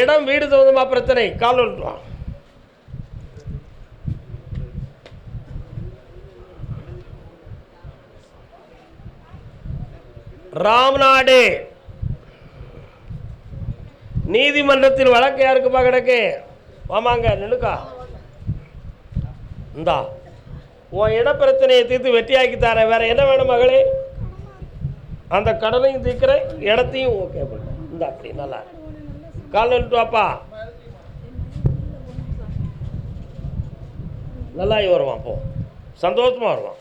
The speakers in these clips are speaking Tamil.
இடம் வீடு சம்பந்தமா பிரச்சனை. கால் விட்டுருவான் ராம்நாடு. நீதிமன்றத்தில் வழக்கு யாருக்குப்பா கிடக்கு? ஆமாங்க நிலுக்கா இந்தா. உன் இட பிரச்சனையை தீர்த்து வெட்டியாக்கி தரேன். வேற என்ன வேணும் மகளே? அந்த கடனையும் தீர்க்கிறேன் இடத்தையும் ஓகே பண்ண இந்த அப்படி நல்லா கால் நின்று வாப்பா நல்லாயி வருவான் போ சந்தோஷமா வருவான்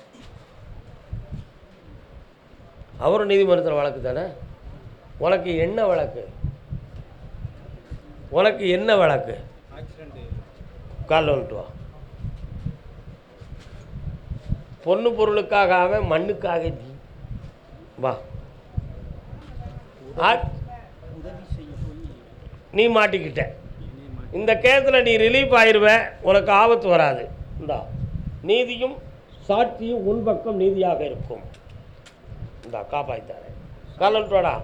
அவரும் நீதிமன்றத்தில் வழக்கு தானே உனக்கு என்ன வழக்கு உனக்கு என்ன வழக்கு காலில் வந்துட்டு வா பொண்ணு பொருளுக்காக அவன் மண்ணுக்காக வா ஆ- நீ மாட்டிக்கிட்ட. இந்த கேஸில் நீ ரிலீஃப் ஆயிடுவ உனக்கு ஆபத்து வராது. இந்தா நீதியும் சாட்சியும் உன் பக்கம் நீதியாக இருக்கும். இந்தா காப்பாய்த்தாரு காலன்ட்டோடா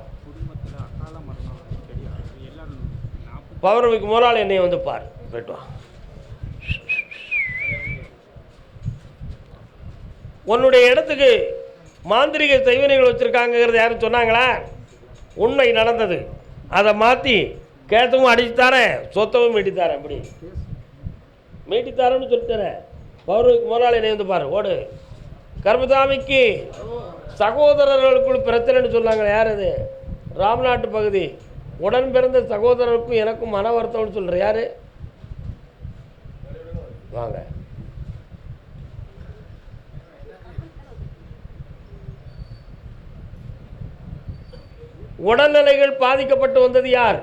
பௌர்ணமிக்கு முதல் என்னை வந்து பாரு. போயிட்டு வா. உன்னுடைய இடத்துக்கு மாந்திரிக செய்வினைகள் வச்சுருக்காங்கிறது யாரும் சொன்னாங்களா? உண்மை நடந்தது. அதை மாற்றி கேட்டவும் அடிச்சு தரேன் சொத்தவும் மீட்டி தரேன் அப்படி. மீட்டி தரேன்னு சொல்லித்தரேன் முதலாளி என்னை பாரு ஓடு. கர்மசாமிக்கு சகோதரர்களுக்குள் பிரச்சனைன்னு சொன்னாங்க யார் அது? ராம்நாட்டு பகுதி. உடன் பிறந்த சகோதரருக்கும் எனக்கும் மன வருத்தம்னு சொல்கிற யார்? வாங்க. உடல்நிலைகள் பாதிக்கப்பட்டு வந்தது யார்?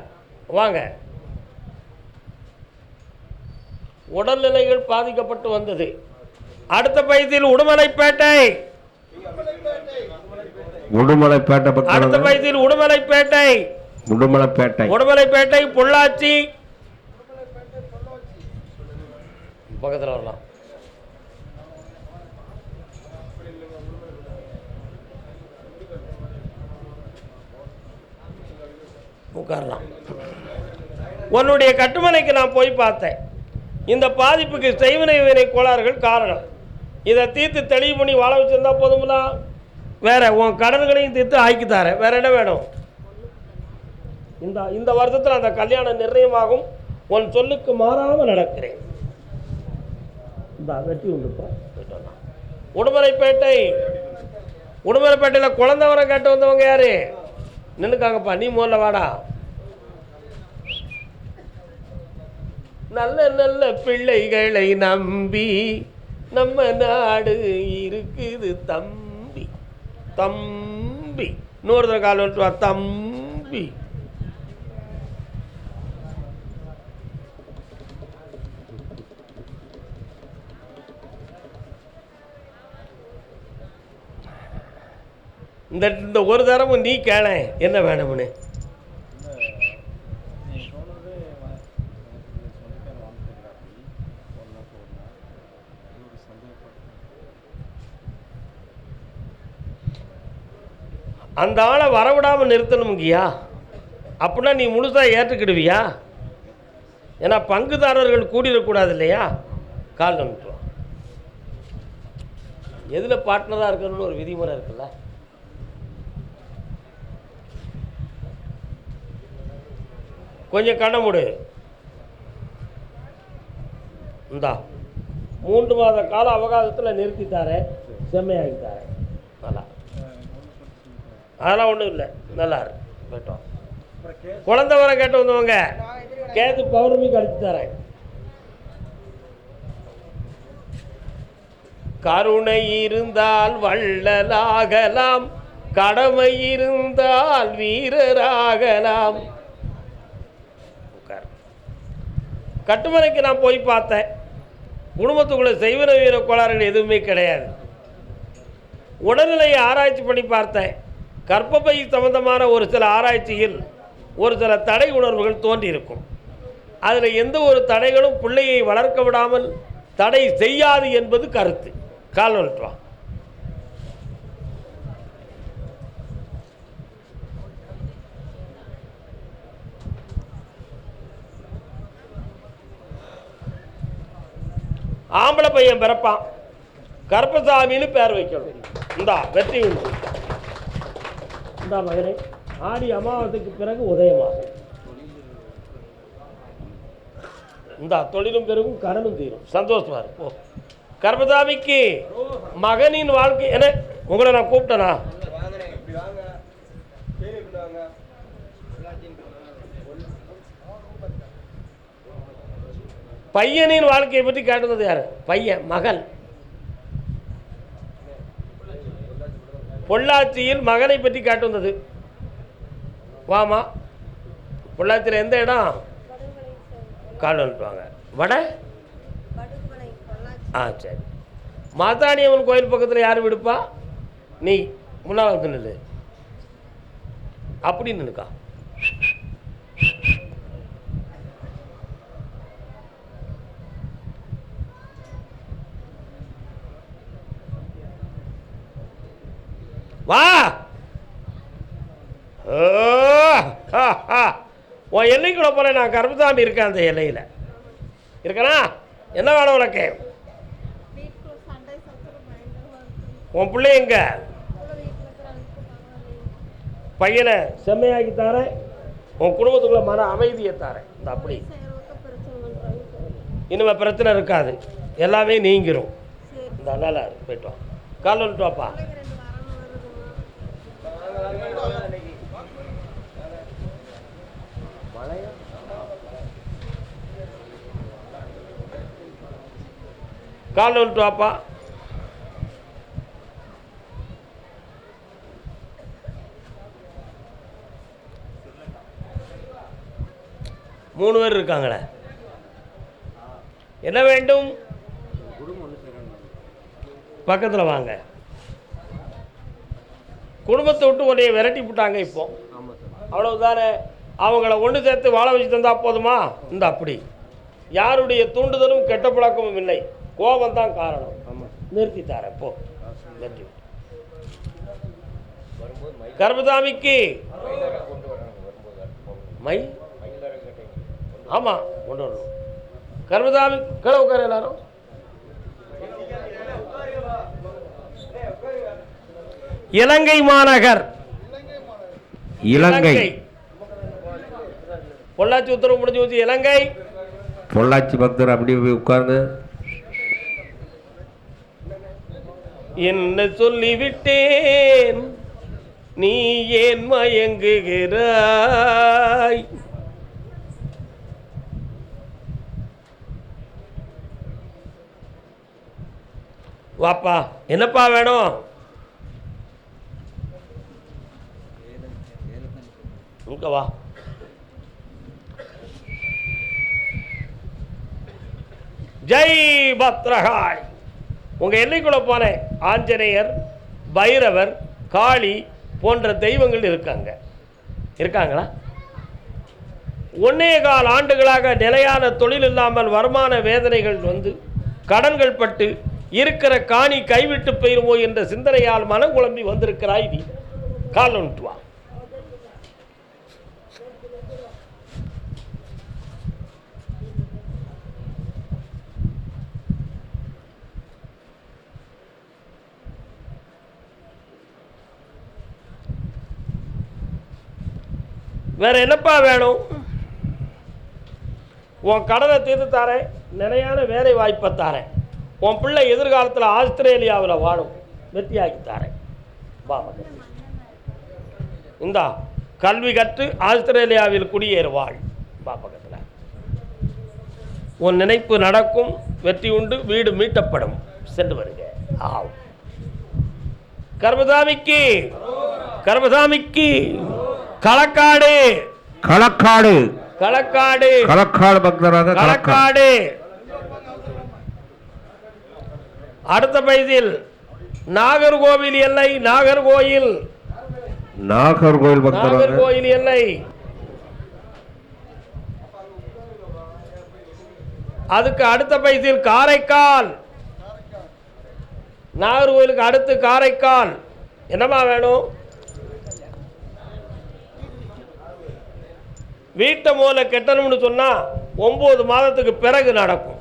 வாங்க. உடல்நிலைகள் பாதிக்கப்பட்டு வந்தது. அடுத்த பகுதியில் உடுமலைப்பேட்டை. உடுமலைப்பேட்டை அடுத்த பகுதியில் உடுமலைப்பேட்டை. உடுமலைப்பேட்டை. உடுமலைப்பேட்டை பொள்ளாச்சி. பக்கத்தில் வரலாம். உட்காரலாம். உன்னுடைய கட்டுமனைக்கு நான் போய் பார்த்தேன். இந்த பாதிப்புக்கு செய்வினை வினை கோளாறுகள் காரணம். இதை தீர்த்து தெளிவு பண்ணி வாழ வச்சுருந்தா போதும்னா வேற உன் கடன்களையும் தீர்த்து ஆக்கி தரேன். வேற என்ன வேணும்? இந்த இந்த வருஷத்தில் அந்த கல்யாணம் நிர்ணயமாகும். உன் சொல்லுக்கு மாறாமல் நடக்கிறேன். இந்த வெற்றி உண்டுப்பா உடுமலைப்பேட்டை. உடுமலைப்பேட்டையில் குழந்தை வரம் கேட்டு வந்தவங்க யாரு? நின்றுக்காங்கப்பா நீ முதல்ல வாடா. நல்ல நல்ல பிள்ளைகளை நம்பி நம்ம நாடு இருக்குது தம்பி. தம்பி. இன்னொரு கால் வந்துட்டு தம்பி. இந்த இந்த ஒரு தரமும் நீ கேள. என்ன வேணும்னு? அந்த ஆளை வரவிடாமல் நிறுத்தணுங்கய்யா அப்படின்னா நீ முழுசாக ஏற்றுக்கிடுவியா? ஏன்னா பங்குதாரர்கள் கூடிடக்கூடாது இல்லையா கால் நம்பிட்டுருவோம் எதில் பார்ட்னராக இருக்கணும்னு ஒரு விதிமுறை இருக்குல்ல? கொஞ்சம் கண்ண மூடு. இந்தா. மூன்று மாத கால அவகாசத்தில் நிறுத்தித்தாரேன் செம்மையாகித்தாரேன் நல்லா. அதெல்லாம் ஒன்றும் இல்லை. நல்லா இருக்கு போயிட்டோம் குழந்தை வர கேட்டு வந்தவங்க. கேது பௌர்ணமி கழித்து தரேன். கருணை இருந்தால் வள்ளலாகலாம். கடமை இருந்தால் வீரராகலாம் உட்கார். கட்டுமனைக்கு நான் போய் பார்த்தேன். குடும்பத்துக்குள்ளே செய்வன வீர கோளாறுகள் எதுவுமே கிடையாது. உடல்நிலையை ஆராய்ச்சி பண்ணி பார்த்தேன். கற்பப்பை சம்பந்தமான ஒரு சில ஆராய்ச்சியில் ஒரு சில தடை உணர்வுகள் தோன்றியிருக்கும். அதில் எந்த ஒரு தடைகளும் பிள்ளையை வளர்க்க விடாமல் தடை செய்யாது என்பது கருத்து. கால் வா ஆம்பளை பையன் பிறப்பான். கருப்பசாமின்னு பேர் வைக்கணும். இந்தா வெற்றி உண்டு. இந்தா மகனே ஆடி அமாவாசைக்கு பிறகு உதயமாகும் இந்தா தொழிலும் பெருகும் கடனும் தீரும். சந்தோஷமா இருக்கும் போ. கர்மசாமிக்கு மகனின் வாழ்க்கை என்ன? உங்களை நான் கூப்பிட்டேனா? பையனின் வாழ்க்கையை பற்றி கேட்டது யார்? பையன் மகன். பொள்ளாச்சியில் மகனை பற்றி கேட்டு வந்தது வாமா. பொள்ளாச்சியில் எந்த இடம்? கால் வந்துட்டுவாங்க வடை? ஆ சரி. மாதாணியம்மன் கோயில் பக்கத்தில் யார் விடுப்பா நீ முன்னாள் வந்து நில்லு. அப்படின்னு நின்னுக்கா வா. ஓ, ஹா, உன் எல்லைக்குள்ள போல நான் கருப்புசாமி இருக்கேன் அந்த எல்லையில். இருக்கனா? என்ன வேணும் உனக்கு? உன் பிள்ளை எங்க? பையனை செம்மையாக்கி தாரேன். உன் குடும்பத்துக்குள்ள மன அமைதியை தாரேன். இந்த அப்படி. இனிமேல் பிரச்சனை இனிமே பிரச்சனை இருக்காது. எல்லாமே நீங்கிரும். இந்த நல்லா போயிட்டோம் கால் வந்துட்டு வாப்பா பிள்ளைங்க ரெண்டு வரணும் வருதுமா கால் டாப்பா வாப்பா. மூணு பேர் இருக்காங்களே. என்ன வேண்டும்? பக்கத்தில் வாங்க. குடும்பத்தை விட்டு ஒரே விரட்டி விட்டாங்க இப்போ. அவ்வளவுதானே? அவங்கள ஒன்று சேர்த்து வாழ வச்சு தந்தா போதுமா? இந்த அப்படி. யாருடைய தூண்டுதலும் கெட்ட பழக்கமும் இல்லை. கோபம் தான் காரணம். நிறுத்தி தரேன் போ. நன்றி. கர்மதாமிக்கு மை? ஆமாம் கொண்டு வரணும். கர்மசாமி கீழே உட்கார எல்லாரும். இலங்கை மாநகர். இலங்கை. பொள்ளாச்சி உத்தரவு முடிஞ்சு வச்சு இலங்கை. பொள்ளாச்சி பக்தர் அப்படியே போய் உட்காருங்க என்ன சொல்லிவிட்டேன் நீ ஏன் மயங்குகிறாய்? வாப்பா என்னப்பா வேணும்? இங்கே வா ஜெய் பத்ரகாய் உங்கள் எல்லைக்குள்ளே போனேன் ஆஞ்சநேயர் பைரவர் காளி போன்ற தெய்வங்கள் இருக்காங்க. இருக்காங்களா? ஒன்னே கால் ஆண்டுகளாக நிலையான தொழில் இல்லாமல் வருமான வேதனைகள் வந்து கடன்கள் பட்டு இருக்கிற காணி கைவிட்டு போயிருவோம் என்ற சிந்தனையால் மனம் குழம்பி வந்திருக்கிறாய் நீ. கால் ஒன்று வா வேற என்னப்பா வேணும்? உன் கடனை தீர்த்து தாரேன் நிலையான வேலை வாய்ப்பை தாரேன். உன் பிள்ளை எதிர்காலத்தில் ஆஸ்திரேலியாவில் வாழும். வெற்றியாக்கி தாரேன். வா இந்தா கல்வி கற்று ஆஸ்திரேலியாவில் குடியேறு வாழ் பாப்பகத்தில் உன் நினைப்பு நடக்கும் வெற்றி உண்டு வீடு மீட்டப்படும். சென்று வருக. ஆகும் கர்மசாமிக்கு கர்மசாமிக்கு களக்காடு. களக்காடு. களக்காடு. களக்காடு பக்தராக களக்காடு. அடுத்த பைதில் நாகர்கோவில் எல்லை நாகர்கோயில். நாகர்கோவில் நாகர்கோயில் எல்லை. அதுக்கு அடுத்த பைதில் காரைக்கால். நாகர்கோயிலுக்கு அடுத்து காரைக்கால். என்னம்மா வேணும்? வீட்டை முதல்ல கெட்டணும்னு சொன்னால் ஒம்பது மாதத்துக்கு பிறகு நடக்கும்.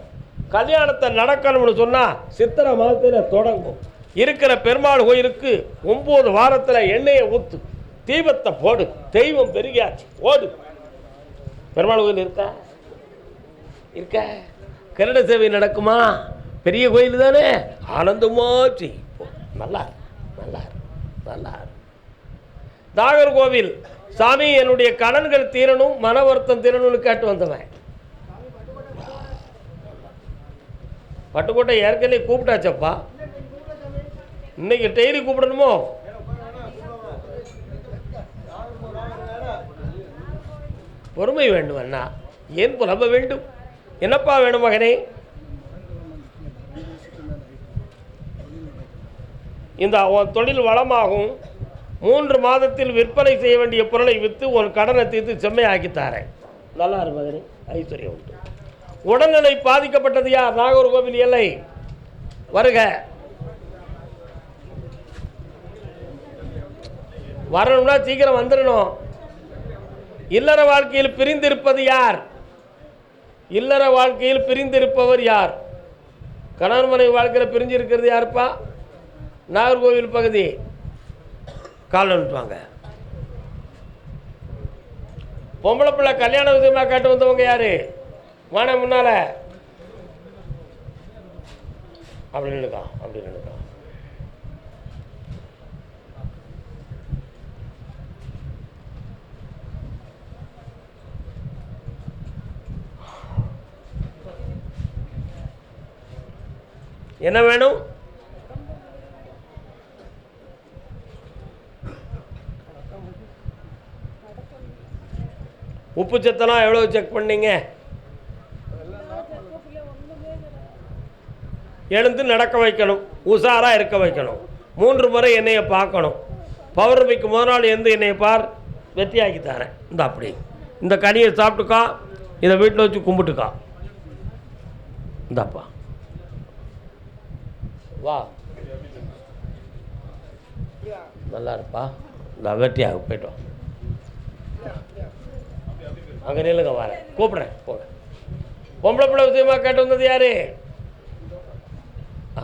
கல்யாணத்தை நடக்கணும்னு சொன்னால் சித்திரை மாதத்தில் தொடங்கும். இருக்கிற பெருமாள் கோயிலுக்கு ஒம்பது வாரத்தில் எண்ணெயை ஊற்று தீபத்தை போடு தெய்வம் பெருகியாச்சு ஓடு. பெருமாள் கோயில் இருக்கா? இருக்க? கருட சேவை நடக்குமா? பெரிய கோயில் தானே? ஆனந்தமாச்சு நல்லா நல்லா நல்லா தாகர் கோவில் சாமி என்னுடைய கடன்கள் தீரணும் மன வருத்தம் தீரணும்னு கேட்டு வந்தவன். பட்டுக்கோட்டை ஏற்கனவே கூப்பிட்டாச்சப்பா. இன்னைக்கு டெய்லி கூப்பிடணுமோ? பொறுமை வேண்டும் அண்ணா. ஏன் புலம்ப வேண்டும்? என்னப்பா வேணும் மகனே? இந்த தொழில் வளமாகும். மூன்று மாதத்தில் விற்பனை செய்ய வேண்டிய பொருளை விற்று உன் கடனை தீர்த்து செம்மையாக்கி தாரேன். நல்லா இரு ஐஸ்வர்யம் உண்டு. உடல்நிலை பாதிக்கப்பட்டது யார்? நாகர்கோவில் எல்லை. வருக. வரணும்னா சீக்கிரம் வந்துடணும் இல்லற வாழ்க்கையில் பிரிந்திருப்பது யார்? இல்லற வாழ்க்கையில் பிரிந்திருப்பவர் யார்? கணவன் மனைவி வாழ்க்கையில் பிரிஞ்சு இருக்கிறது யாருப்பா? நாகர்கோவில் பகுதி. கால் வாங்க பொம்பளை பிள்ளை கல்யாண விஷயமா கேட்டு வந்தவங்க யாரு? வான முன்னால. அப்படி நினைக்கா அப்படி நினைக்கா என்ன வேணும்? உப்பு சத்தெல்லாம் எவ்வளோ செக் பண்ணீங்க? எழுந்து நடக்க வைக்கணும். உஷாராக இருக்க வைக்கணும். மூன்று முறை என்னையை பார்க்கணும். பௌர்ணமிக்கு முதல் நாள் எழுந்து என்னையை பார். வெற்றியாக்கி தரேன். இந்த அப்படி. இந்த கனியை சாப்பிட்டுக்கா. இதை வீட்டில் வச்சு கும்பிட்டுக்கா. இந்தாப்பா. வா. நல்லா இருப்பா. இந்த வெற்றியாக போயிட்டு அங்கே நில்லுங்க வரேன் கூப்பிட்றேன் போங்க பொம்பளை பிள்ளை விஷயமா கேட்டு வந்தது யாரு? ஆ.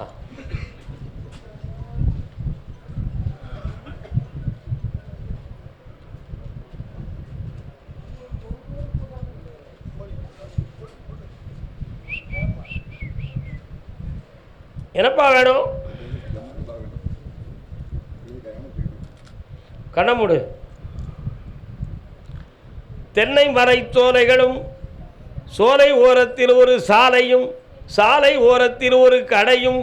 என்னப்பா வேணும்? கண்ண மூடு. தென்னை மரை சோலைகளும் சோலை ஓரத்தில் ஒரு சாலையும் சாலை ஓரத்தில் ஒரு கடையும்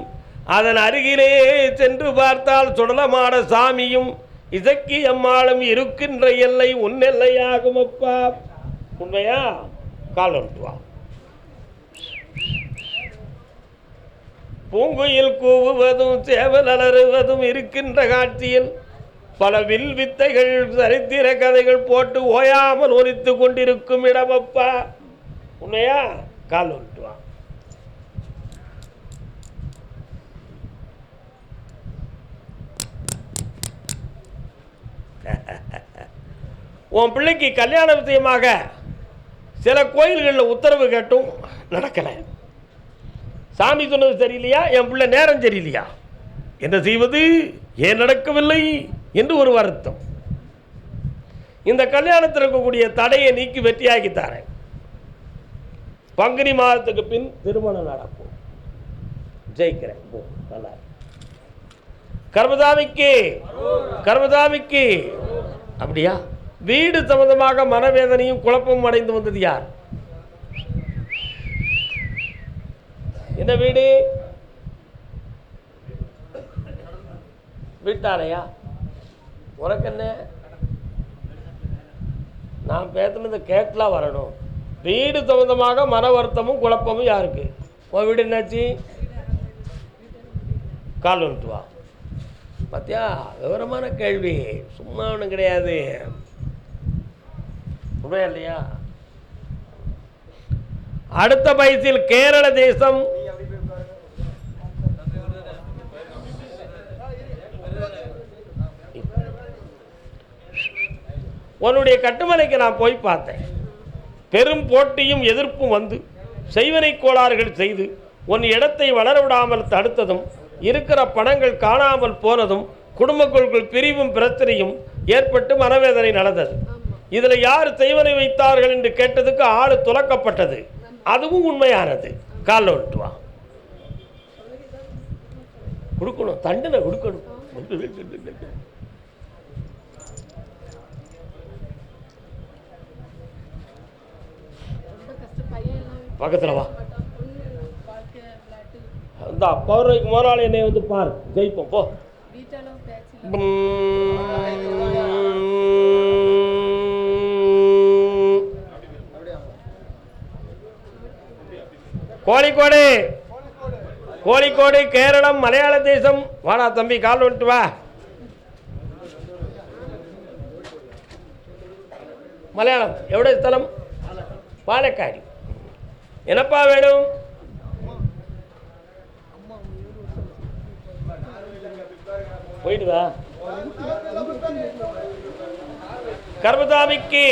அதன் அருகிலே சென்று பார்த்தால் சுடலமாட சாமியும் இசக்கி அம்மாளும் இருக்கின்ற எல்லை உன்னெல்லையாகும் அப்பா. உண்மையா? கால் வந்துட்டு பூங்குயில் கூவுவதும் சேவல் அலறுவதும் இருக்கின்ற காட்சியில் பல வில் வித்தைகள் சரித்திர கதைகள் போட்டு ஓயாமல் ஒலித்து கொண்டிருக்கும் இடமப்பா. உண்மையா கால் வந்துட்டு உன் பிள்ளைக்கு கல்யாண விஷயமாக சில கோயில்களில் உத்தரவு கேட்டும். நடக்கலை. சாமி சொன்னது சரியில்லையா? என் பிள்ளை நேரம் சரியில்லையா? என்ன செய்வது? ஏன் நடக்கவில்லை? என்று ஒரு வருத்தம். இந்த கல்யாணத்தில் இருக்கக்கூடிய தடையை நீக்கி வெற்றியாக்கி தரேன். பங்குனி மாதத்துக்கு பின் திருமணம் நடக்கும். ஜெயிக்கிறேன். நல்லா கர்மதாமிக்கு கர்மதாமிக்கு அப்படியா? வீடு சம்பந்தமாக மனவேதனையும் குழப்பமும் அடைந்து வந்தது யார்? என்ன வீடு? வீட்டாரையா? உனக்கு என்ன நான் பேசுனது கேட்கலாம் வரணும். வீடு சம்மந்தமாக மன வருத்தமும் குழப்பமும் யாருக்கு? உன் வீடு என்னாச்சு? கால் வந்துட்டு வா. பார்த்தியா விவரமான கேள்வி. சும்மா ஒன்றும் கிடையாது. உண்மையா இல்லையா? அடுத்த வயசில் கேரள தேசம் உன்னுடைய கட்டுமலைக்கு நான் போய் பார்த்தேன். பெரும் போட்டியும் எதிர்ப்பும் வந்து செய்வனை கோளாறுகள் செய்து உன் இடத்தை வளர விடாமல் தடுத்ததும் இருக்கிற பணங்கள் காணாமல் போனதும் குடும்பங்களுக்குள் பிரிவும் பிரச்சனையும் ஏற்பட்டு மனவேதனை நடந்தது. இதில் யார் செய்வனை வைத்தார்கள் என்று கேட்டதுக்கு ஆள் துலக்கப்பட்டது. அதுவும் உண்மையானது. காலில் விட்டு வா. கொடுக்கணும் தண்டனை கொடுக்கணும் ரொம்ப கஷ்டம் பையன் எல்லாம் பக்கத்தில் வா. இந்த பௌர்ணமிக்கு முதலாளி என்னை வந்து பார். ஜெயிப்போம் போ. கோழிக்கோடு. கோழிக்கோடு கேரளம் மலையாள தேசம். வாடா தம்பி கால் விட்டு வா. மலையாளம் எവിടെ ஸ்தலம்? பாலக்காடு. என்னப்பா வேணும்? போயிடுதா கர்மதாமிக்கு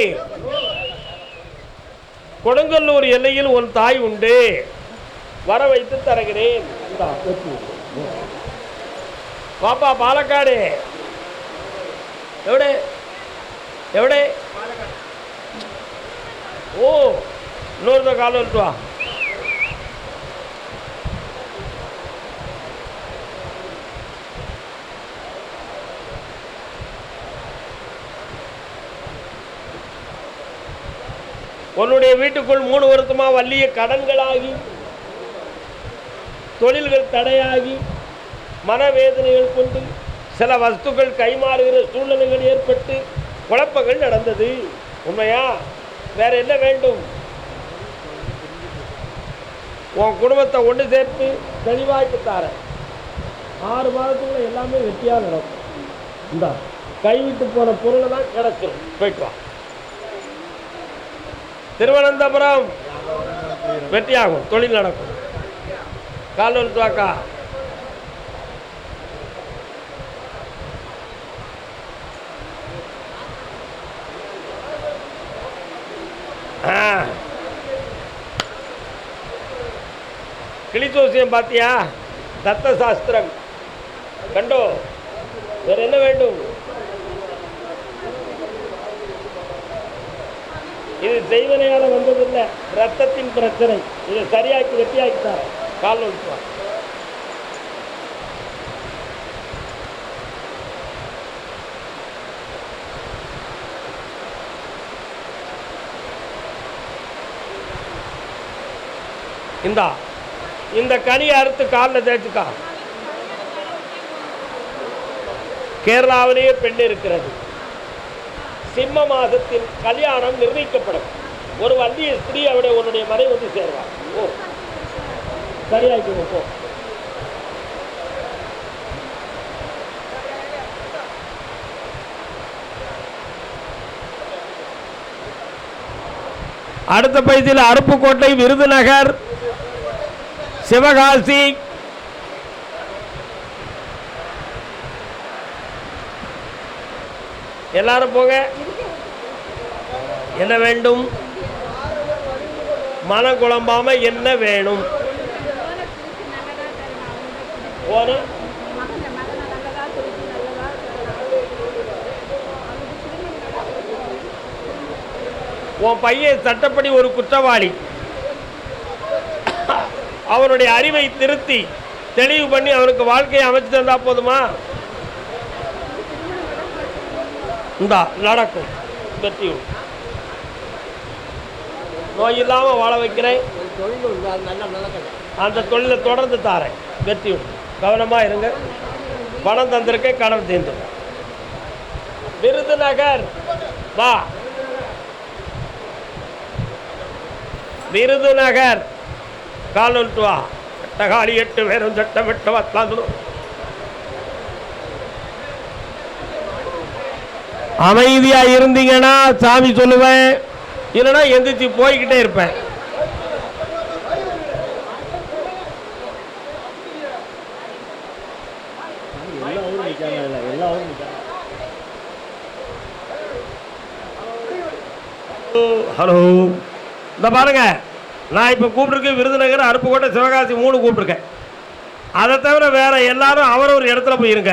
கொடுங்கல்லூர் எல்லையில் உன் தாய் உண்டு. வர வைத்து தருகிறேன். பாப்பா பாலக்காடு. எവിടെ எவடே ஓ இன்னொரு காலம் விட்டு உன்னுடைய வீட்டுக்குள் மூணு வருத்தமா வள்ளிய கடன்களாகி தொழில்கள் தடையாகி மனவேதனைகள் கொண்டு சில வஸ்துக்கள் கைமாறுகிற சூழ்நிலைகள் ஏற்பட்டு குழப்பங்கள் நடந்தது. உண்மையா? வேற என்ன வேண்டும்? உன் குடும்பத்தை ஒன்று சேர்த்து தெளிவாய்ப்பு தார ஆறு மாதத்துக்குள்ள எல்லாமே வெற்றியாக நடக்கும். இந்த கைவிட்டு போன பொருளை தான் கிடச்சிரும் போயிட்டு வா. திருவனந்தபுரம். வெற்றியாகும் தொழில் நடக்கும். காலூர் துவாக்கா ஆ. கிளிச்சோசியம் பார்த்தியா தத்த சாஸ்திரம் கண்டோ வேறு என்ன வேண்டும்? இது செய்வனையால வந்ததில்லை. ரத்தத்தின் பிரச்சனை. இதை சரியாக்கி வெட்டியாக்கிட்டார். கால் ஒழிப்பா இந்தா இந்த கனியை அறுத்து காலில் தேய்ச்சிக்கா. கேரளாவிலேயே பெண் இருக்கிறது. சிம்ம மாதத்தில் கல்யாணம் நிர்ணயிக்கப்படும். ஒரு வள்ளிய ஸ்திரீ அவருடைய உன்னுடைய மனை வந்து சேர்வார் ஓ சரியாக்கி போ அடுத்த பைசில் அருப்புக்கோட்டை விருதுநகர் சிவகாசி. எல்லாரும் போங்க. என்ன வேண்டும்? மன குழம்பாம என்ன வேணும்? ஒரு உன் பையன் சட்டப்படி ஒரு குற்றவாளி. அவனுடைய அறிவை திருத்தி தெளிவு பண்ணி அவனுக்கு வாழ்க்கையை அமைச்சு தந்தா போதுமா? இந்தா நடக்கும் வெற்றி நோய் இல்லாமல் வாழ வைக்கிறேன். அந்த தொழிலை தொடர்ந்து தாரேன். வெற்றி உண்டு. கவனமாக இருங்க. பணம் தந்திருக்கேன் கடன் தீர்ந்து விருதுநகர் வா. விருதுநகர். காலொன்று வா எட்டகாலி எட்டு பேரும் சட்டமிட்டு வத்தாந்து அமைதியா இருந்தீங்கன்னா சாமி சொல்லுவேன். இல்லைன்னா எந்திரிச்சு போய்கிட்டே இருப்பேன். ஹலோ. இந்த பாருங்க. நான் இப்போ கூப்பிட்ருக்கேன் விருதுநகர் அருப்புக்கோட்டை சிவகாசி மூணு கூப்பிட்ருக்கேன் அதை தவிர வேறு எல்லாரும் அவரவர் இடத்துல போயிருங்க